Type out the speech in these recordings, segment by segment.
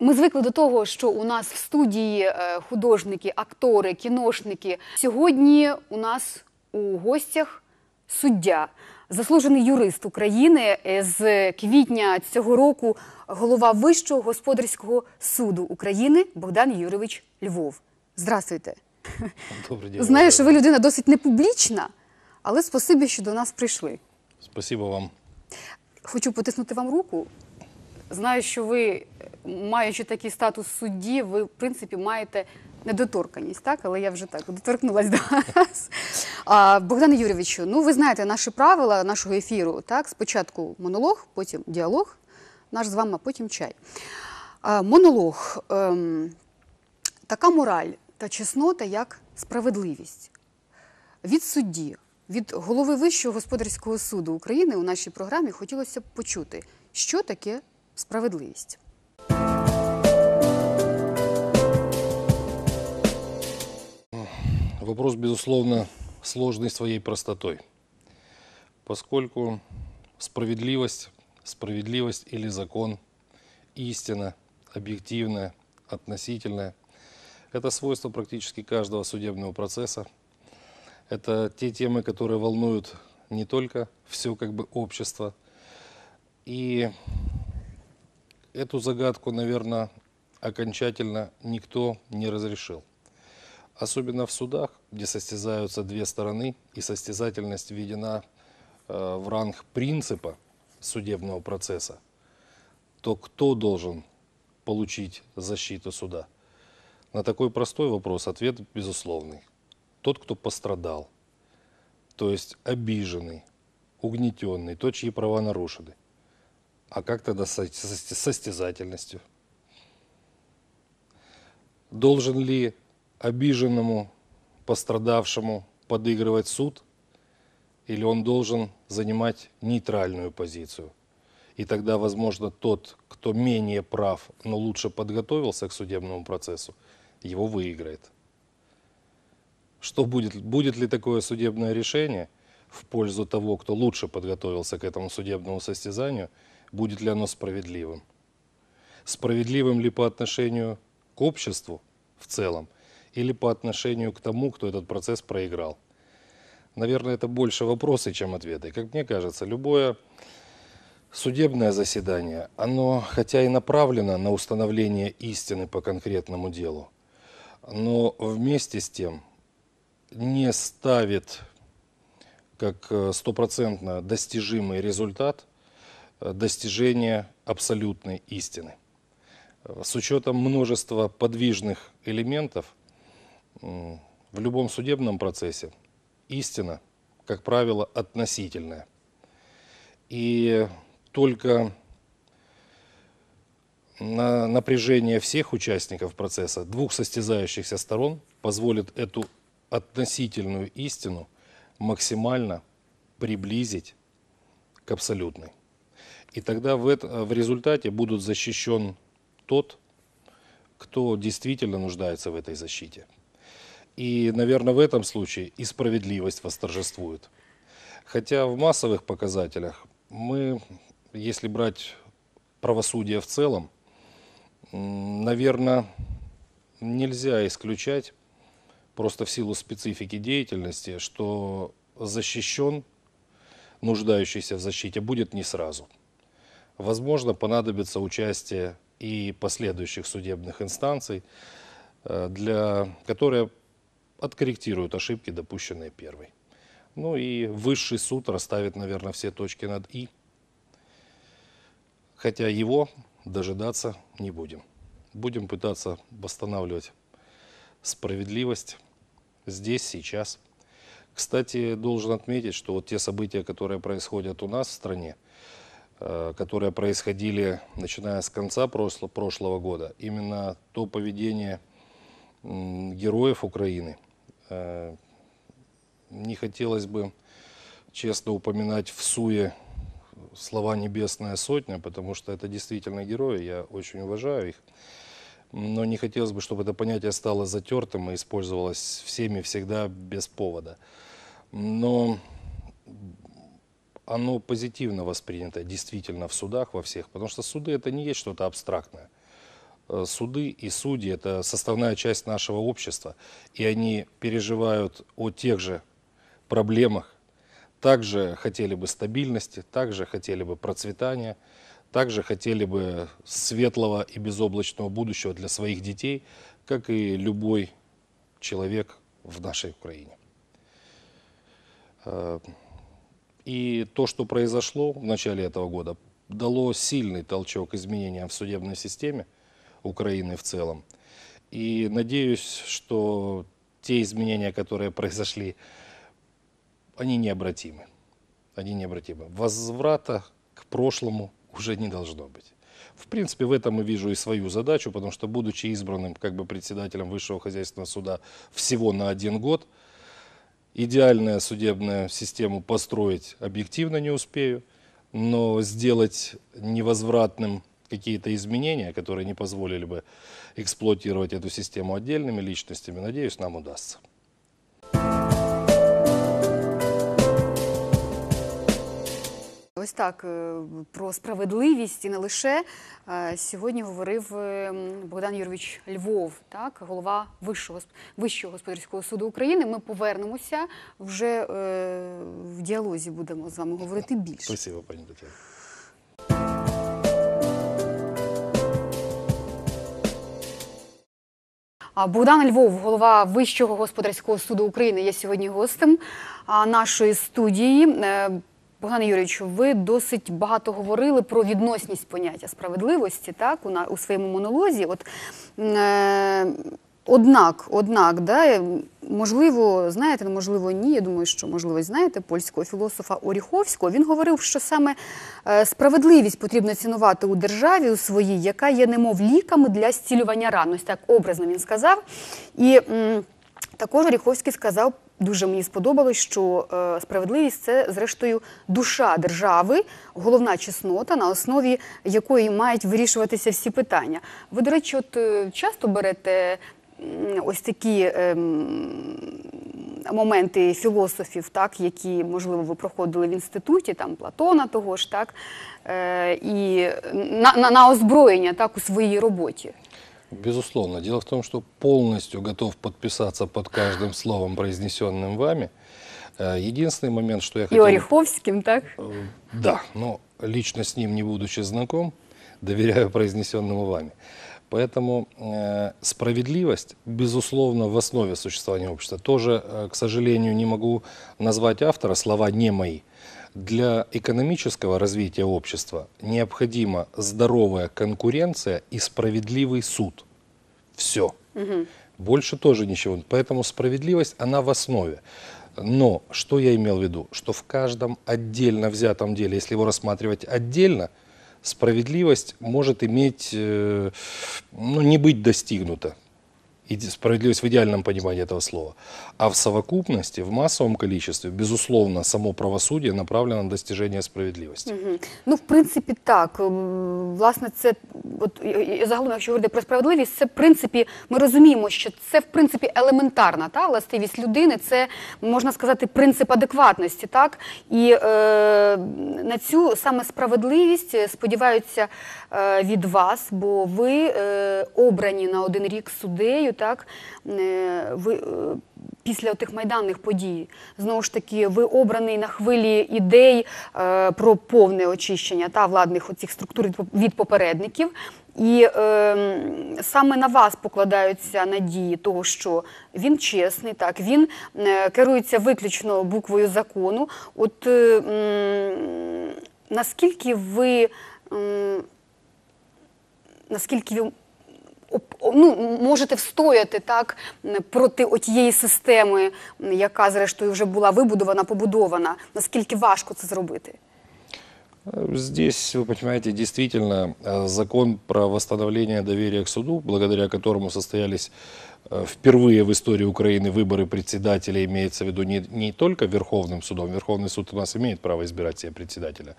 Ми звикли до того, що у нас в студії е, художники, актори, кіношники. Сьогодні у нас у гостях суддя, заслужений юрист України з квітня цього року, голова Вищого господарського суду України Богдан Юрійович Львов. Здравствуйте. Добрый день. Знаю, що ви людина досить непублічна, але спасибі, що до нас прийшли. Спасибо вам. Хочу потиснути вам руку. Знаю, що ви, маючи такий статус судді, ви, в принципі, маєте недоторканість, так? Але я вже так доторкнулася до вас. А, Богдане Юрійовичу, ну ви знаєте наші правила нашого ефіру. Так? Спочатку монолог, потім діалог, наш з вами, а потім чай. А, монолог. Ем, така мораль та чеснота, як справедливість від судді, від голови Вищого господарського суду України у нашій програмі хотілося б почути, що таке справедливість. Вопрос, безусловно, сложный своей простотой. Поскольку справедливость, справедливость или закон, истина, объективная, относительная, это свойство практически каждого судебного процесса. Это те темы, которые волнуют не только все как бы общество. И эту загадку, наверное, окончательно никто не разрешил. Особенно в судах, где состязаются две стороны, и состязательность введена э, в ранг принципа судебного процесса, то кто должен получить защиту суда? На такой простой вопрос ответ безусловный. Тот, кто пострадал, то есть обиженный, угнетенный, тот, чьи права нарушены. А как тогда с состязательностью? Должен ли обиженному, пострадавшему подыгрывать суд, или он должен занимать нейтральную позицию? И тогда, возможно, тот, кто менее прав, но лучше подготовился к судебному процессу, его выиграет. Что будет? Будет ли такое судебное решение в пользу того, кто лучше подготовился к этому судебному состязанию? Будет ли оно справедливым? Справедливым ли по отношению к обществу в целом или по отношению к тому, кто этот процесс проиграл? Наверное, это больше вопросы, чем ответы. Как мне кажется, любое судебное заседание, оно хотя и направлено на установление истины по конкретному делу, но вместе с тем не ставит как э, стопроцентно достижимый результат э, достижения абсолютной истины. Э, С учетом множества подвижных элементов в любом судебном процессе истина, как правило, относительная. И только на напряжение всех участников процесса, двух состязающихся сторон, позволит эту относительную истину максимально приблизить к абсолютной. И тогда в, это- в результате будут защищен тот, кто действительно нуждается в этой защите. И, наверное, в этом случае и справедливость восторжествует. Хотя в массовых показателях мы, если брать правосудие в целом, наверное, нельзя исключать просто в силу специфики деятельности, что защищен, нуждающийся в защите, будет не сразу. Возможно, понадобится участие и последующих судебных инстанций, э, для, которые откорректируют ошибки, допущенные первой. Ну и высший суд расставит, наверное, все точки над «и», хотя его дожидаться не будем. Будем пытаться восстанавливать справедливость здесь, сейчас. Кстати, должен отметить, что вот те события, которые происходят у нас в стране, э, которые происходили начиная с конца прошло- прошлого года, именно то поведение героев Украины, э, не хотелось бы честно упоминать в суе слова «Небесная сотня», потому что это действительно герои, я очень уважаю их. Но не хотелось бы, чтобы это понятие стало затертым и использовалось всеми всегда без повода. Но оно позитивно воспринято действительно в судах во всех, потому что суды это не есть что-то абстрактное. Э, Суды и судьи – это составная часть нашего общества, и они переживают о тех же проблемах, также хотели бы стабильности, также хотели бы процветания, также хотели бы светлого и безоблачного будущего для своих детей, как и любой человек в нашей Украине. Э, И то, что произошло в начале этого года, дало сильный толчок изменениям в судебной системе Украины в целом. И надеюсь, что те изменения, которые произошли, они необратимы. Они необратимы. Возврата к прошлому уже не должно быть. В принципе, в этом и вижу и свою задачу, потому что, будучи избранным как бы председателем Высшего хозяйственного суда всего на один год, идеальную судебную систему построить объективно не успею, но сделать невозвратным какие-то изменения, которые не позволили бы эксплуатировать эту систему отдельными личностями, надеюсь, нам удастся. Ось так е, про справедливість і не лише е, сьогодні говорив е, Богдан Юрович Львов, так голова вищого вищого господарського суду України. Ми повернемося вже в діалозі. Будемо з вами говорити більше. Спасибо, пани Татьяна. А Богдан Львов, голова Вищого господарського суду України, є сьогодні гостем нашої студії. Богдан Юрійович, ви досить багато говорили про відносність поняття справедливості, так, у, на, у своєму монолозі. От, е, однак, однак, да, е, можливо, знаєте, ну, можливо, ні. Я думаю, що можливо, знаєте польського філософа Оріховського. Він говорив, що саме е, справедливість потрібно цінувати у державі у своїй, яка є немов ліками для зцілювання ран. Ось так образно він сказав. І також Оріховський сказав. Дуже мені сподобалось, що е, справедливість це зрештою душа держави, головна чеснота, на основі якої мають вирішуватися всі питання. Ви, до речі, от е, часто берете ось такі ем, моменти філософів, так, які, можливо, ви проходили в інституті, там Платона того ж, так, е, і на, на, на озброєння так, у своїй роботі. Безусловно. Дело в том, что полностью готов подписаться под каждым словом, произнесенным вами. Э, Единственный момент, что я хотел... Оріховським, так? Э, Да, но лично с ним не будучи знаком, доверяю произнесенному вами. Поэтому э, справедливость, безусловно, в основе существования общества. Тоже, э, к сожалению, не могу назвать автора, слова не мои. Для экономического развития общества необходима здоровая конкуренция и справедливый суд. Все. Больше тоже ничего. Поэтому справедливость, она в основе. Но что я имел в виду? Что в каждом отдельно взятом деле, если его рассматривать отдельно, справедливость может иметь, э, ну, не быть достигнута. Иде- Справедливость в идеальном понимании этого слова. А в совокупности, в массовом количестве, безусловно, само правосудие направлено на достижение справедливости. Мгм. Ну, в принципі, так. Власне, це от загалом, якщо говорити про справедливість, це в принципі, ми розуміємо, що це в принципі елементарна та властивість людини. Це можна сказати принцип адекватності, так і е, на цю саме справедливість е, сподіваються е, від вас, бо ви е, обрані на один рік суддею, так е, ви. е, Після тих майданних подій знову ж таки ви обраний на хвилі ідей е, про повне очищення та владних оцих структур від попередників. І е, саме на вас покладаються надії того, що він чесний, так він е, керується виключно буквою закону. От е, м, наскільки ви м, наскільки ну, можете встояти так м, проти отієї системи, м, яка зрештою вже була вибудована, побудована. Наскільки важко це зробити? Э, Здесь, вы понимаете, действительно э, закон про восстановление доверия к суду, благодаря которому состоялись э, впервые в истории Украины выборы председателя, имеется в виду не, не только Верховным судом, Верховный суд у нас имеет право избирать себе председателя,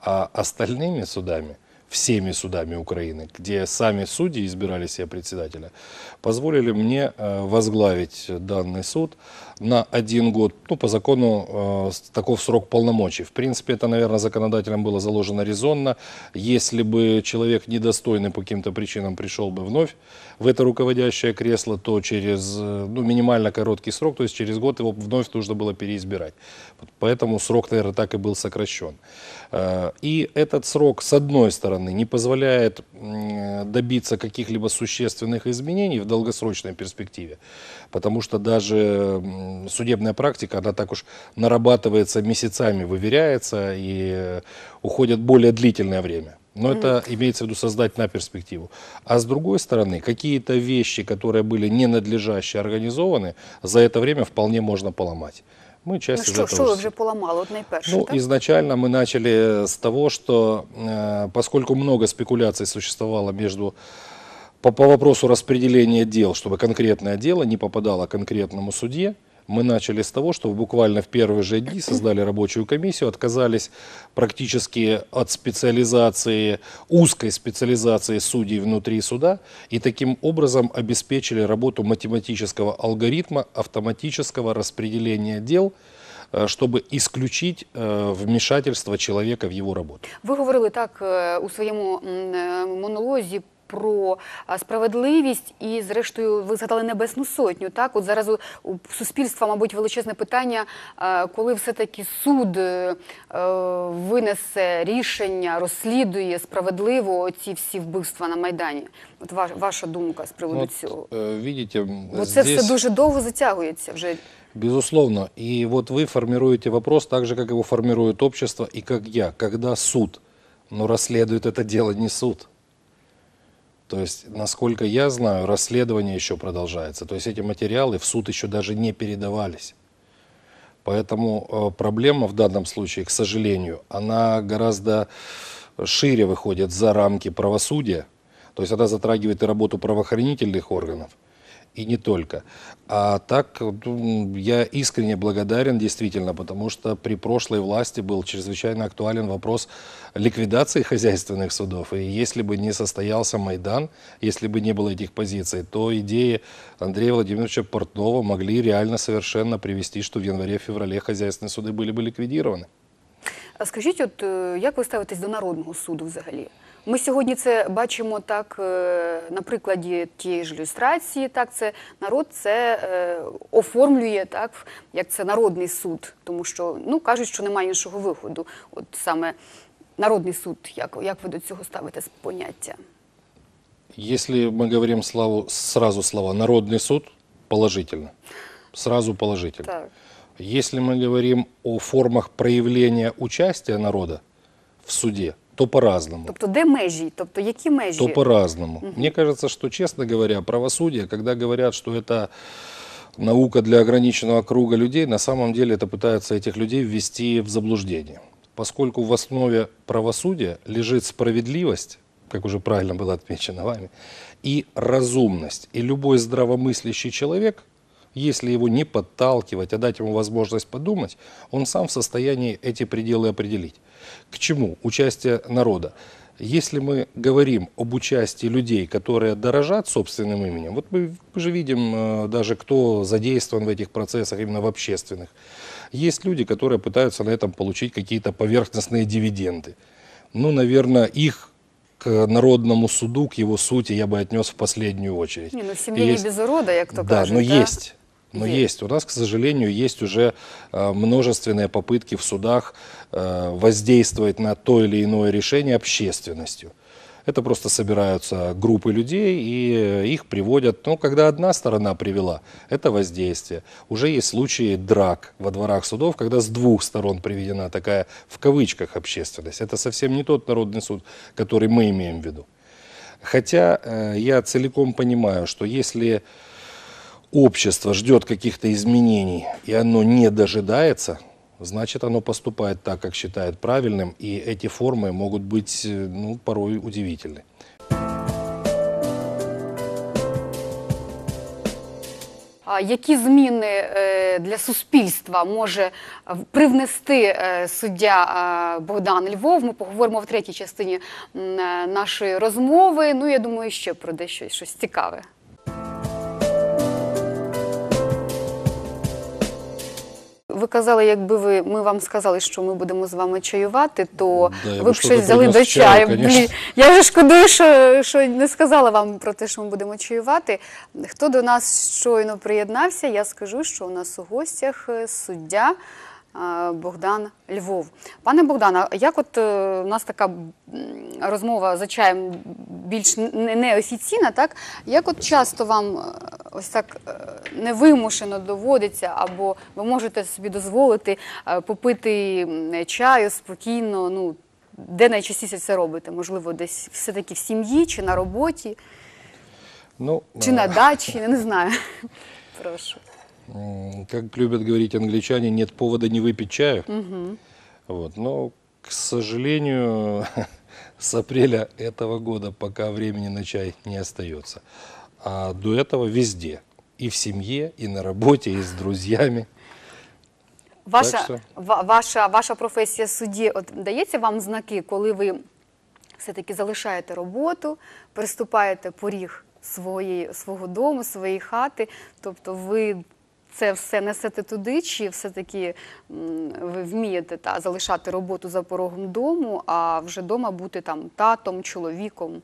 а остальными судами, всеми судами Украины, где сами судьи избирали себе председателя, позволили мне э, возглавить данный суд на один год, ну, по закону э, таков срок полномочий. В принципе, это, наверное, законодателям было заложено резонно. Если бы человек недостойный по каким-то причинам пришел бы вновь в это руководящее кресло, то через э, ну, минимально короткий срок, то есть через год его вновь нужно было переизбирать. Поэтому срок, наверное, так и был сокращен. Э, И этот срок, с одной стороны, не позволяет добиться каких-либо существенных изменений в долгосрочной перспективе, потому что даже судебная практика, она так уж нарабатывается месяцами, выверяется и уходит более длительное время. Но это имеется в виду создать на перспективу. А с другой стороны, какие-то вещи, которые были ненадлежаще организованы, за это время вполне можно поломать. Мы Ну, часть из що, этого що ви с- вже поламали? От найперше, ну, так? изначально мы начали с того, что э, поскольку много спекуляций существовало между по, по вопросу распределения дел, чтобы конкретное дело не попадало конкретному судье, мы начали с того, что буквально в первые же дни создали рабочую комиссию, отказались практически от специализации, узкой специализации судей внутри суда и таким образом обеспечили работу математического алгоритма автоматического распределения дел, э, чтобы исключить э, вмешательство человека в его работу. Ви говорили так е, у своєму м, е, монолозі про а, справедливість і, зрештою, ви згадали Небесну Сотню. Так, от зараз у, у суспільства, мабуть, величезне питання, е, коли все-таки суд е, е, винесе рішення, розслідує справедливо ці всі вбивства на Майдані. От ваш, ваша думка з приводу Вот, цього. э, видите, м, Бо це здесь... все дуже довго затягується вже. Безусловно. И вот вы формируете вопрос так же, как его формирует общество и как я. Когда суд, но расследует это дело не суд. То есть, насколько я знаю, расследование еще продолжается. То есть эти материалы в суд еще даже не передавались. Поэтому э, проблема в данном случае, к сожалению, она гораздо шире выходит за рамки правосудия. То есть она затрагивает и работу правоохранительных органов, и не только. А так я искренне благодарен действительно, потому что при прошлой власти был чрезвычайно актуален вопрос ликвидации хозяйственных судов. И если бы не состоялся Майдан, если бы не было этих позиций, то идеи Андрея Владимировича Портнова могли реально совершенно привести, что в январе-феврале хозяйственные суды были бы ликвидированы. А скажіть, от е, як ви ставитесь до народного суду взагалі? Ми сьогодні це бачимо так е, на прикладі тієї ж люстрації. Так, це народ це е, оформлює так, як це народний суд, тому що ну кажуть, що немає іншого виходу. От саме народний суд, як, як ви до цього ставите з поняття? Если мы говорим славу, сразу слова «народный суд», положительно. Сразу положительно. Так. Если мы говорим о формах проявления участия народа в суде, то по-разному. Тобто, де межі? Тобто, які межі? То по-разному. Мне кажется, что, честно говоря, правосудие, когда говорят, что это наука для ограниченного круга людей, на самом деле это пытаются этих людей ввести в заблуждение. Поскольку в основе правосудия лежит справедливость, как уже правильно было отмечено вами, и разумность. И любой здравомыслящий человек, если его не подталкивать, а дать ему возможность подумать, он сам в состоянии эти пределы определить. К чему? Участие народа. Если мы говорим об участии людей, которые дорожат собственным именем, вот мы, мы же видим э, даже, кто задействован в этих процессах, именно в общественных. Есть люди, которые пытаются на этом получить какие-то поверхностные дивиденды. Ну, наверное, их к народному суду, к его сути я бы отнес в последнюю очередь. Ні, ну в И сім'ї не есть- без урода, як то да, кажуть. но да? есть. Но Есть. есть. У нас, к сожалению, есть уже э, множественные попытки в судах э, воздействовать на то или иное решение общественностью. Это просто собираются группы людей и э, их приводят. Ну, когда одна сторона привела, это воздействие. Уже есть случаи драк во дворах судов, когда с двух сторон приведена такая, в кавычках, общественность. Это совсем не тот народный суд, который мы имеем в виду. Хотя э, я целиком понимаю, что если общество ждет каких-то изменений, и оно не дожидается, значит, оно поступает так, как считает правильным, и эти формы могут быть э, ну, порой удивительны. а, які зміни е, для суспільства може е, привнести е, суддя е, Богдан Львов. Ми поговоримо в третій частині м, е, нашої розмови. Ну, я думаю, ще про дещо щось цікаве. Ви казали, якби ви ми вам сказали, що ми будемо з вами чаювати, то Да, ви б щось взяли до чаю. Блін, я вже шкодую, що, що не сказала вам про те, що ми будемо чаювати. Хто до нас щойно приєднався, я скажу, що у нас у гостях е, суддя Богдан Львов. Пане Богдане, як от е, у нас така розмова за чаєм більш неофіційна, так? Як от часто вам е, ось так е, невимушено доводиться, або ви можете собі дозволити попити чаю спокійно, ну, де найчастіше це робите? Можливо, десь все-таки в сім'ї чи на роботі, Ну, чи на дачі, я не знаю. Прошу. м, как любят говорить англичане, нет повода не выпить чаю. Вот. Но, к сожалению, с апреля этого года пока времени на чай не остается. А до этого везде. И в семье, и на работе, и с друзьями. Ваша, що- ва- ваша, ваша професія судді, от дається вам знаки, коли ви все-таки залишаєте роботу, переступаєте поріг своєї, свого дому, своєї хати, тобто ви це все несете туди, чи все-таки м, ви вмієте та, залишати роботу за порогом дому, а вже вдома бути там татом, чоловіком?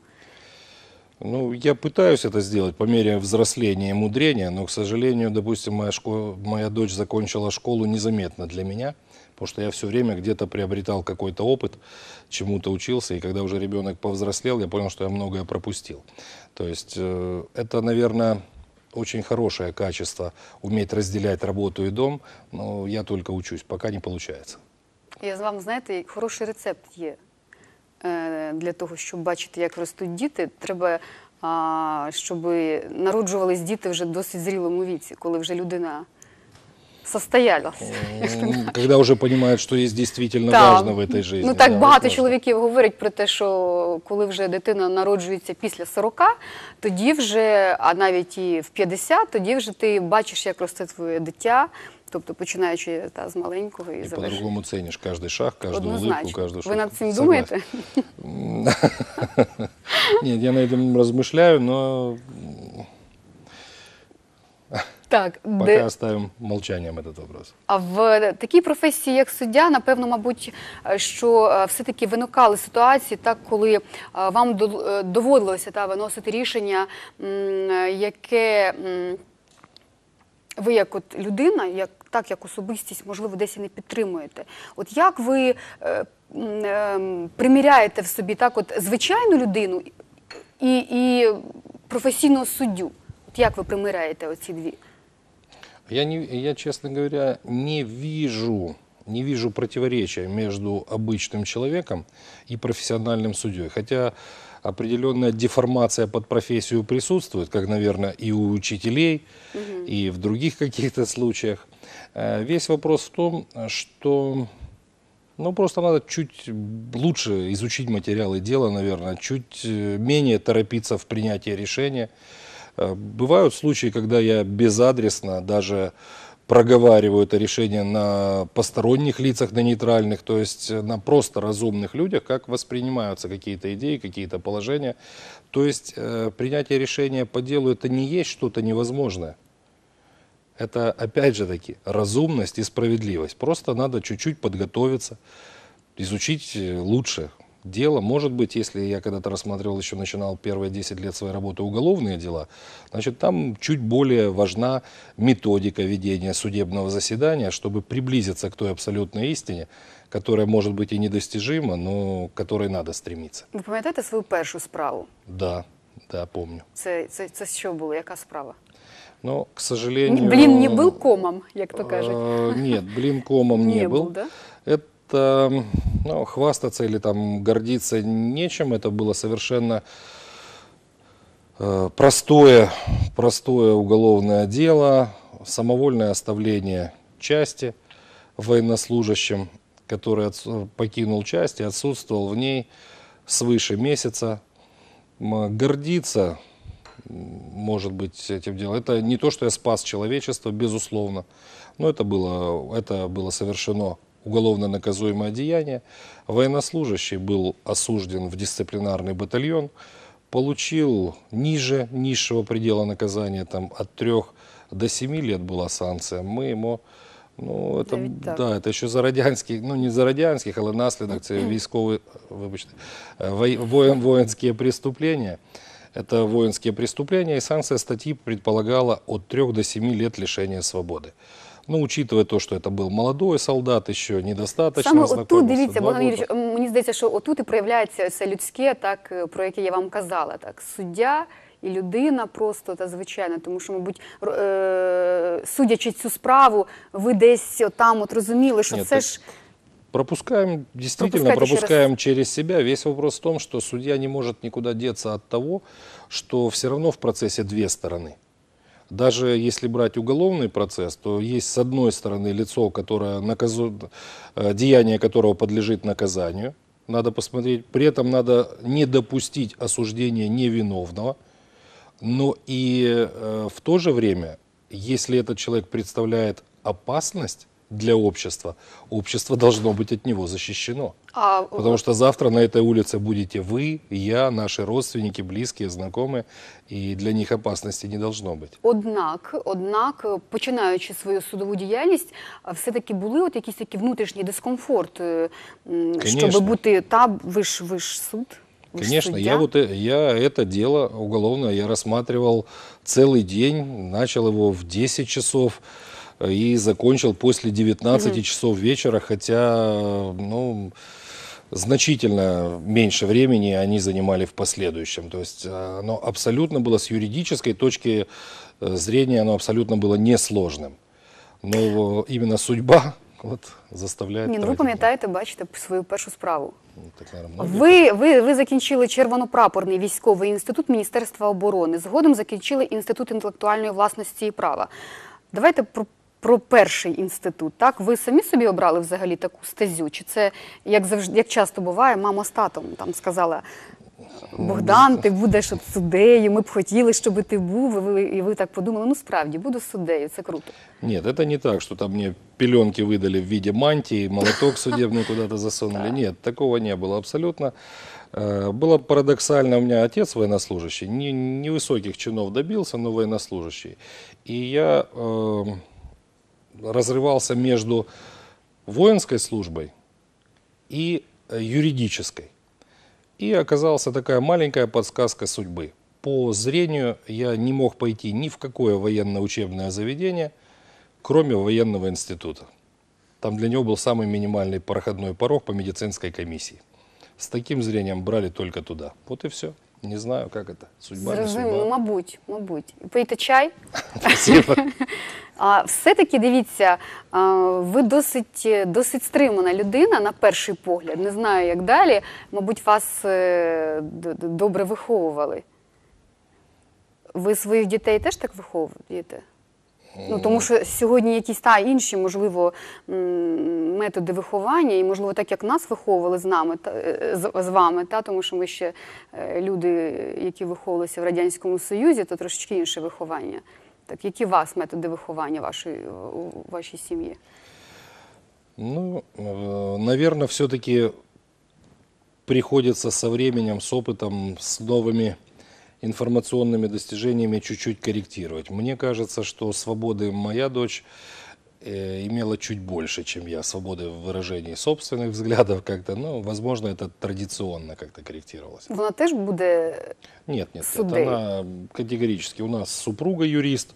Ну, я пытаюсь это сделать по мере взросления и мудрения, но, к сожалению, допустим, моя, шко- моя дочь закончила школу незаметно для меня, потому что я все время где-то приобретал какой-то опыт, чему-то учился, и когда уже ребенок повзрослел, я понял, что я многое пропустил. То есть э, это, наверное, очень хорошее качество, уметь разделять работу и дом, но я только учусь, пока не получается. Я з вами, знаєте, хороший рецепт є е, для того, щоб бачити, як ростуть діти. Треба, щоб народжувались діти вже досить зрілому віці, коли вже людина состоялась. М, Когда уже понимают, что есть действительно Так. важно в этой жизни. Ну так да, багато вот важно. чоловіків говорять про те, що коли вже дитина народжується після 40, тоді вже, а навіть і в 50, тоді вже ти бачиш, як росте твоє дитя, тобто починаючи та, з маленького і И завершуючи. по-другому ценишь каждый шаг, каждую улыбку, Однозначно. каждую Ви шутку. над цим Согласен. думаєте? Нет, я на этом размышляю, но так, пока де, оставим молчанием этот вопрос. А в такій професії, як суддя, напевно, мабуть, е, що е, все-таки виникали ситуації, так, коли е, вам доводилося та, виносити рішення, яке ви як от людина, як, так як особистість, можливо, десь і не підтримуєте. От як ви приміряєте в собі так, от звичайну людину і, і професійного суддю? От як ви примиряєте оці дві? Я, не, я, честно говоря, не вижу, не вижу противоречия между обычным человеком и профессиональным судьей. Хотя определенная деформация под профессию присутствует, как, наверное, и у учителей, и в других каких-то случаях. Э, Весь вопрос в том, что ну, просто надо чуть лучше изучить материалы дела, наверное, чуть э, менее торопиться в принятии решения. Э, Бывают случаи, когда я безадресно даже проговариваю это решение на посторонних лицах, на нейтральных, то есть э, на просто разумных людях, как воспринимаются какие-то идеи, какие-то положения. То есть э, принятие решения по делу это не есть что-то невозможное. Это, опять же таки, разумность и справедливость. Просто надо чуть-чуть подготовиться, изучить лучше дело. Может быть, если я когда-то рассматривал, еще начинал первые 10 лет своей работы уголовные дела, значит, там чуть более важна методика ведения судебного заседания, чтобы приблизиться к той абсолютной истине, которая может быть и недостижима, но к которой надо стремиться. Ви пам'ятаєте свою першу справу? Да, да, помню. Це, це, це що було? Яка справа? Но, к сожалению... Блін, не був комом, як то кажуть. Э, Нет, блин комом не, Не был. был, да? Это ну, хвастаться или там гордиться нечем. Это было совершенно э, простое, простое уголовное дело, самовольное оставление части военнослужащим, который покинул часть и отсутствовал в ней свыше месяца. Гордиться, может быть этим делом. Это не то, что я спас человечество, безусловно, но это было, это было совершено уголовно наказуемое деяние. Военнослужащий был осужден в дисциплинарный батальон, получил ниже низшего предела наказания, там от 3 до 7 лет была санкция. Мы ему, ну, это, Навіть так. да, это еще за радянських, ну не за радянських, але наслідок, це військові, вибачте, е, вой- воен- воинские преступления. Это воинские преступления, и санкция статьи предполагала от 3 до 7 лет лишения свободы. Ну, учитывая то, что это был молодой солдат, еще недостаточно Саме знакомился, отут, дивіться, два Богдан года. Юрійович, м, мені здається, що отут і проявляється це людське, так, е, про яке я вам казала. Так, суддя і людина просто та звичайно, тому що, мабуть, р- е, судячи цю справу, ви десь там от розуміли, що Ні, це так ж Пропускаем, действительно Пропускайте еще пропускаем через себя. Весь вопрос в том, что судья не может никуда деться от того, что все равно в процессе две стороны. Даже если брать уголовный процесс, то есть с одной стороны лицо, которое наказу... э, деяние которого подлежит наказанию, надо посмотреть. При этом надо не допустить осуждения невиновного, но и э, в то же время, если этот человек представляет опасность для общества, общество должно быть от него защищено. а, Потому что завтра на этой улице будете вы, я, наши родственники, близкие, знакомые, и для них опасности не должно быть. Однак, однак, е, починаючи свою судову діяльність, а все-таки були от якісь такі внутрішні дискомфорт, е, м, Конечно. щоб бути та ви ж ви ж суд. ви ж Конечно, суддя. я вот э- я это дело уголовное я рассматривал целый день, начал его в 10 часов э, и закончил после 19 часов вечера, хотя э, ну значительно меньше времени они занимали в последующем. То есть э, оно абсолютно было с юридической точки э, зрения, оно абсолютно было несложным. Но именно судьба вот заставляет. Ні, ну ви тратить пам'ятаєте, бачите свою першу справу. время. Ну, так, наверное, многие Ви, ви, ви закінчили червонопрапорний військовий інститут Міністерства оборони. Згодом закінчили інститут інтелектуальної власності і права. Давайте про, про перший інститут. Так, ви самі собі обрали взагалі таку стезю? Чи це як завжди, як часто буває, мама з татом там сказала. Богдан, ти будеш от суддею, ми б хотіли, щоб ти був. І ви, і ви так подумали, ну справді буду суддею, це круто. Нет, это не так, что там мне пеленки выдали в виде мантии, молоток судебный куда-то засунули. Нет, такого не было абсолютно. Э, Было парадоксально, у меня отец военнослужащий, не- невысоких чинов добился, но военнослужащий. И я э, разрывался между воинской службой и э, юридической. И оказалась такая маленькая подсказка судьбы. По зрению я не мог пойти ни в какое военно-учебное заведение, кроме военного института. Там для него был самый минимальный проходной порог по медицинской комиссии. С таким зрением брали только туда. Вот и все. Не знаю, как это. Судьба, не судьба. мабуть, мабуть. Пийте чай. Спасибо. А все-таки дивіться, ви досить, досить стримана людина на перший погляд. Не знаю, як далі. Мабуть, вас е, добре виховували. Ви своїх дітей теж так виховуєте? Ну, тому що сьогодні якісь та інші, можливо, методи виховання, і можливо, так як нас виховували з нами та е, з, з вами, та тому що ми ще е, люди, які виховувалися в радянському Союзі, то трошечки інше виховання. Так, які у вас методи виховання вашої у вашій сім'ї? Ну, наверное, все-таки приходится со временем, с опытом, с новыми информационными достижениями чуть-чуть корректировать. Мне кажется, что свободы моя дочь э, имела чуть больше, чем я, свободы в выражении собственных взглядов как-то. Ну, возможно, это традиционно как-то корректировалось. Вона теж буде Нет, нет, нет, Судей. она категорически. У нас супруга юрист,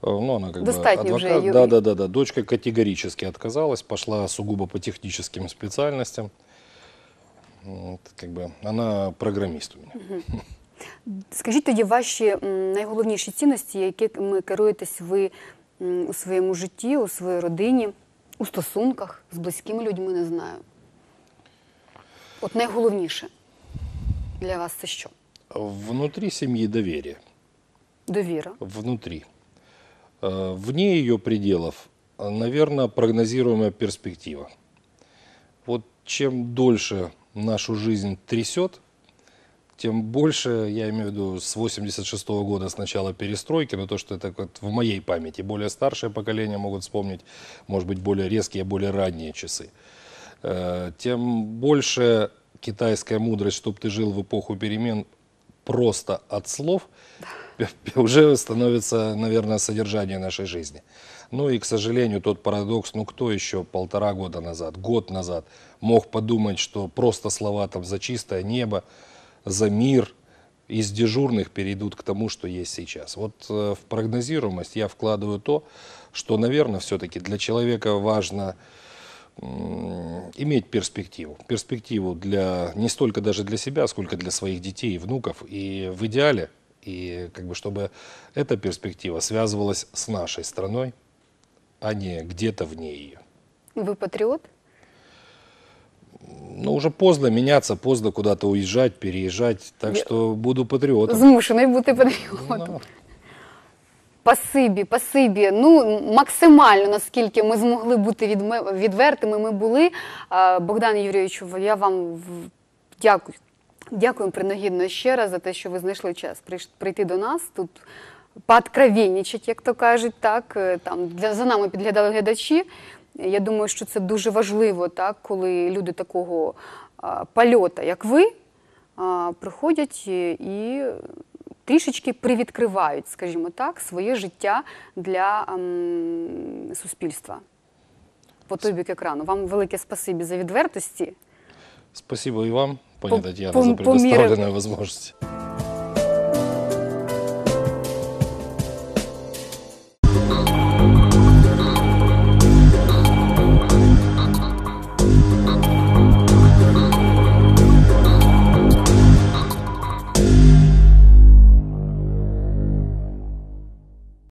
ну, она как Достатньо бы уже адвокат. юри- Да, да, да, да. Дочка категорически отказалась, пошла сугубо по техническим специальностям. Вот, как бы она программист у меня. Скажіть тоді ваші найголовніші цінності, якими керуєтесь ви у своєму житті, у своїй родині, у стосунках з близькими людьми, не знаю. От найголовніше для вас це що? Внутри семьи доверие. Довіра. Внутри. Э, Вне ее пределов, наверное, прогнозируемая перспектива. Вот чем дольше нашу жизнь трясет, тем больше, я имею в виду с 86 года, с начала перестройки, но то, что это вот в моей памяти, более старшее поколение могут вспомнить, может быть, более резкие, более ранние часы, Э, тем больше китайская мудрость, чтобы ты жил в эпоху перемен просто от слов, уже становится, наверное, содержание нашей жизни. Ну и, к сожалению, тот парадокс, ну кто еще полтора года назад, год назад мог подумать, что просто слова там за чистое небо, за мир из дежурных перейдут к тому, что есть сейчас. Вот э, в прогнозируемость я вкладываю то, что, наверное, все-таки для человека важно иметь перспективу. Перспективу для, не столько даже для себя, сколько для своих детей и внуков. И в идеале, и как бы чтобы эта перспектива связывалась с нашей страной, а не где-то вне ее. Ви патріот? Ну, уже поздно меняться, поздно куда-то уезжать, переезжать. Так что буду патриотом. Змушений бути патріотом. Ну, Пасибі, пасибі. Ну максимально наскільки ми змогли бути відме- відвертими, ми були. Богдан Юрійовичу, я вам в- дякую. Дякую принагідно ще раз за те, що ви знайшли час прийш- прийти до нас тут. Пооткровенничать, як то кажуть, так е, там для за нами підглядали глядачі. Я думаю, що це дуже важливо, так, коли люди такого польота, як ви, приходять і, і трішечки привідкривають, скажімо так, своє життя для ем, суспільства по той бік екрану. Вам велике спасибі за відвертості. Спасибо и вам, пані по- за предоставленную возможность.